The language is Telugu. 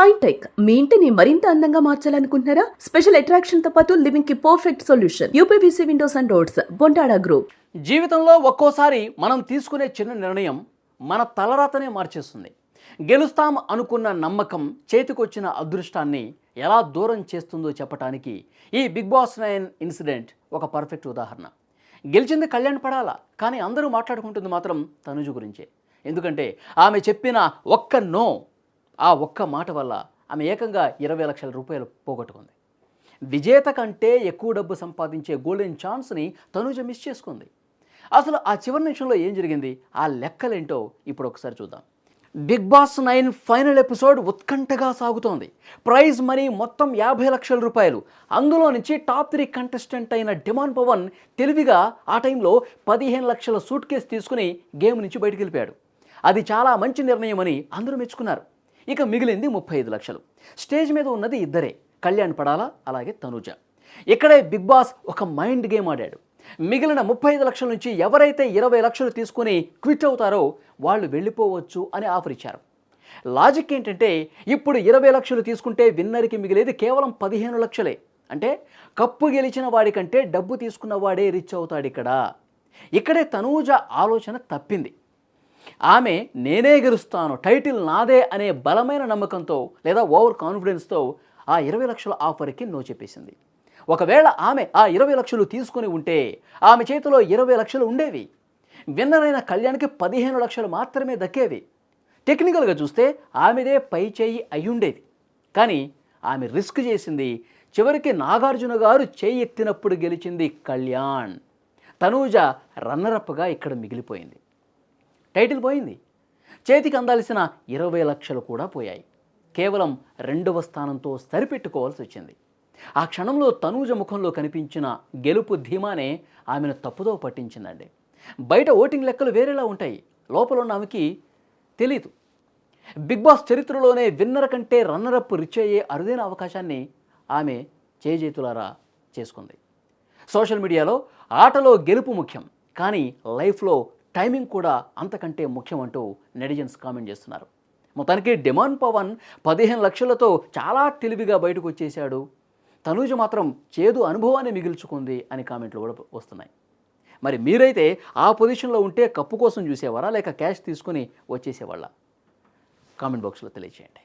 షైన్ టెక్ మీ ఇంటిని మరింత అందంగా మార్చాలనుకుంటున్నారా? స్పెషల్ అట్రాక్షన్తో పాటు లివింగ్కి perfect solution UPVC windows and doors Bontada group జీవితంలో ఒక్కోసారి మనం తీసుకునే చిన్న నిర్ణయం మన తలరాతనే మార్చేస్తుంది. గెలుస్తాం అనుకున్న నమ్మకం చేతికొచ్చిన అదృష్టాన్ని ఎలా దూరం చేస్తుందో చెప్పడానికి ఈ బిగ్ బాస్ నైన్ ఇన్సిడెంట్ ఒక పర్ఫెక్ట్ ఉదాహరణ. గెలిచింది కళ్యాణ్ పడాలా? కానీ అందరూ మాట్లాడుకుంటుంది మాత్రం తనుజు గురించే. ఎందుకంటే ఆమె చెప్పిన ఒక్క నో ఆ ఒక్క మాట వల్ల ఆమె ఏకంగా ఇరవై లక్షల రూపాయలు పోగొట్టుకుంది. విజేత కంటే ఎక్కువ డబ్బు సంపాదించే గోల్డెన్ ఛాన్స్ని తనుజ మిస్ చేసుకుంది. అసలు ఆ చివరి నిమిషంలో ఏం జరిగింది? ఆ లెక్కలేంటో ఇప్పుడు ఒకసారి చూద్దాం. Big boss nine final episode ఉత్కంఠగా సాగుతోంది. ప్రైజ్ మనీ మొత్తం యాభై లక్షల రూపాయలు. అందులో నుంచి టాప్ త్రీ కంటెస్టెంట్ అయిన డిమాన్ పవన్ తెలివిగా ఆ టైంలో పదిహేను లక్షల సూట్ కేసు తీసుకుని గేమ్ నుంచి బయటకు వెళ్ళిపోయాడు. అది చాలా మంచి నిర్ణయం అని అందరూ మెచ్చుకున్నారు. ఇక మిగిలింది ముప్పై ఐదు లక్షలు. స్టేజ్ మీద ఉన్నది ఇద్దరే కళ్యాణ్ పడాలా అలాగే తనుజ. ఇక్కడే బిగ్ బాస్ ఒక మైండ్ గేమ్ ఆడాడు. మిగిలిన ముప్పై ఐదు లక్షల నుంచి ఎవరైతే ఇరవై లక్షలు తీసుకుని క్విట్ అవుతారో వాళ్ళు వెళ్ళిపోవచ్చు అని ఆఫర్ ఇచ్చారు. లాజిక్ ఏంటంటే ఇప్పుడు ఇరవై లక్షలు తీసుకుంటే విన్నర్కి మిగిలేది కేవలం పదిహేను లక్షలే. అంటే కప్పు గెలిచిన వాడికంటే డబ్బు తీసుకున్న వాడే రిచ్ అవుతాడు ఇక్కడ. ఇక్కడే తనూజ ఆలోచన తప్పింది. ఆమె నేనే గెలుస్తాను టైటిల్ నాదే అనే బలమైన నమ్మకంతో లేదా ఓవర్ కాన్ఫిడెన్స్తో ఆ ఇరవై లక్షల ఆఫర్కి నో చెప్పేసింది. ఒకవేళ ఆమె ఆ ఇరవై లక్షలు తీసుకుని ఉంటే ఆమె చేతిలో ఇరవై లక్షలు ఉండేవి. విన్నర్ అయిన కళ్యాణ్కి పదిహేను లక్షలు మాత్రమే దక్కేవి. టెక్నికల్గా చూస్తే ఆమెదే పై చేయి అయ్యుండేది. కానీ ఆమె రిస్క్ చేసింది చివరికి నాగార్జున గారు చేయి ఎత్తినప్పుడు గెలిచింది కళ్యాణ్. తనూజ రన్నరప్గా ఇక్కడ మిగిలిపోయింది. టైటిల్ పోయింది. చేతికి అందాల్సిన ఇరవై లక్షలు కూడా పోయాయి. కేవలం రెండవ స్థానంతో సరిపెట్టుకోవాల్సి వచ్చింది. ఆ క్షణంలో తనూజ ముఖంలో కనిపించిన గెలుపు ధీమానే ఆమెను తప్పుదో పట్టించిందండి. బయట ఓటింగ్ లెక్కలు వేరేలా ఉంటాయి. లోపల ఉన్న ఆమెకి తెలీదు. బిగ్ బాస్ చరిత్రలోనే విన్నర్ కంటే రన్నరప్ రిచ్ అయ్యే అరుదైన అవకాశాన్ని ఆమె చేజేతులారా చేసుకుంది. సోషల్ మీడియాలో ఆటలో గెలుపు ముఖ్యం. కానీ లైఫ్లో టైమింగ్ కూడా అంతకంటే ముఖ్యం అంటూ నెటిజన్స్ కామెంట్ చేస్తున్నారు. మొత్తానికి డిమాండ్ పవన్ పదిహేను లక్షలతో చాలా తెలివిగా బయటకు వచ్చేశాడు. తనూజ మాత్రం చేదు అనుభవాన్ని మిగిల్చుకుంది అని కామెంట్లు కూడా వస్తున్నాయి. మరి మీరైతే ఆ పొజిషన్లో ఉంటే కప్పు కోసం చూసేవారా? లేక క్యాష్ తీసుకుని వచ్చేసేవాళ్ళ? కామెంట్ బాక్స్లో తెలియచేయండి.